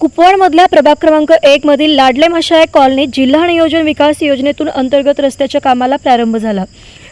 कुपवाडमधल्या प्रभाग क्रमांक एक मधील लाडले मशाय कॉलनीत जिल्हा नियोजन विकास योजनेतून अंतर्गत रस्त्याच्या कामाला प्रारंभ झाला.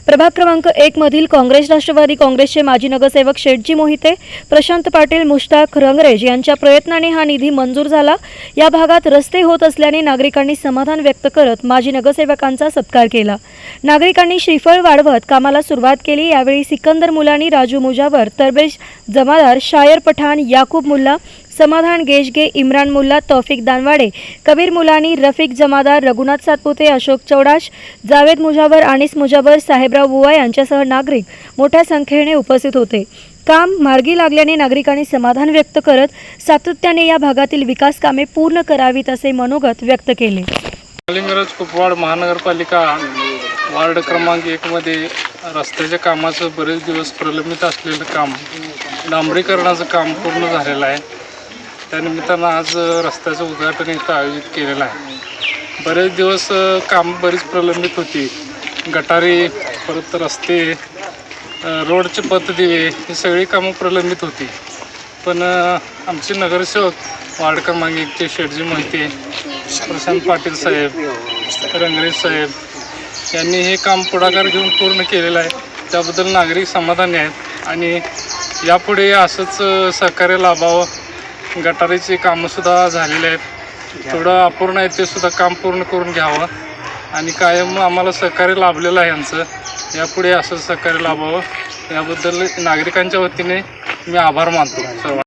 प्रभाग क्रमांक एक मधील काँग्रेस राष्ट्रवादी काँग्रेसचे माजी नगरसेवक शेठजी मोहिते प्रशांत पाटील मुश्ताक रंगरेज यांच्या प्रयत्नाने हा निधी मंजूर झाला. या भागात रस्ते होत असल्याने नागरिकांनी समाधान व्यक्त करत माजी नगरसेवकांचा सत्कार केला. नागरिकांनी श्रीफळ वाढवत कामाला सुरुवात केली. यावेळी सिकंदर मुलानी राजू मुजावर तरबेज जमादार शायर पठाण याकूब मुल्ला समाधान गेजगे इम्रान मुल्ला तौफिक दानवाडे कबीर मुलानी रफिक जमादार रघुनाथ सातपुते अशोक चौडाश जावेद मुजावर अनिस मुजावर साहेबराव बुवा यांच्यासह नागरिक मोठ्या संख्येने उपस्थित होते. काम मार्गी लागल्याने नागरिकांनी समाधान व्यक्त करत सातत्याने या भागातील विकास कामे पूर्ण करावीत असे मनोगत व्यक्त केले. लिंगराज कुपवाड महानगरपालिका वार्ड क्रमांक एकमध्ये रस्त्याच्या कामाचं बरेच दिवस प्रलंबित असलेलं काम डांबरीकरणाचं काम पूर्ण झालेलं आहे. त्यानिमित्तानं आज रस्त्याचं उद्घाटन इथं आयोजित केलेलं आहे. बरेच दिवस काम बरीच प्रलंबित होती. गटारी परत रस्ते रोडचे पथदिवे ही सगळी कामं प्रलंबित होती. पण आमचे नगरसेवक वार्ड क्रमांक एकचे शेटजी मोहिते प्रशांत पाटील साहेब रंगरेज साहेब यांनी हे काम पुढाकार घेऊन पूर्ण केलेलं आहे. त्याबद्दल नागरिक समाधानी आहेत. आणि यापुढे असंच सहकार्य लाभावं गटारीची कामंसुद्धा झालेले आहेत. थोडं अपूर्ण आहे ते सुद्धा काम पूर्ण करून घ्यावं. आणि कायम आम्हाला सहकार्य लाभलेलं आहे यांचं. यापुढे असं सहकार्य लाभावं. याबद्दल नागरिकांच्या वतीने मी आभार मानतो. सर्व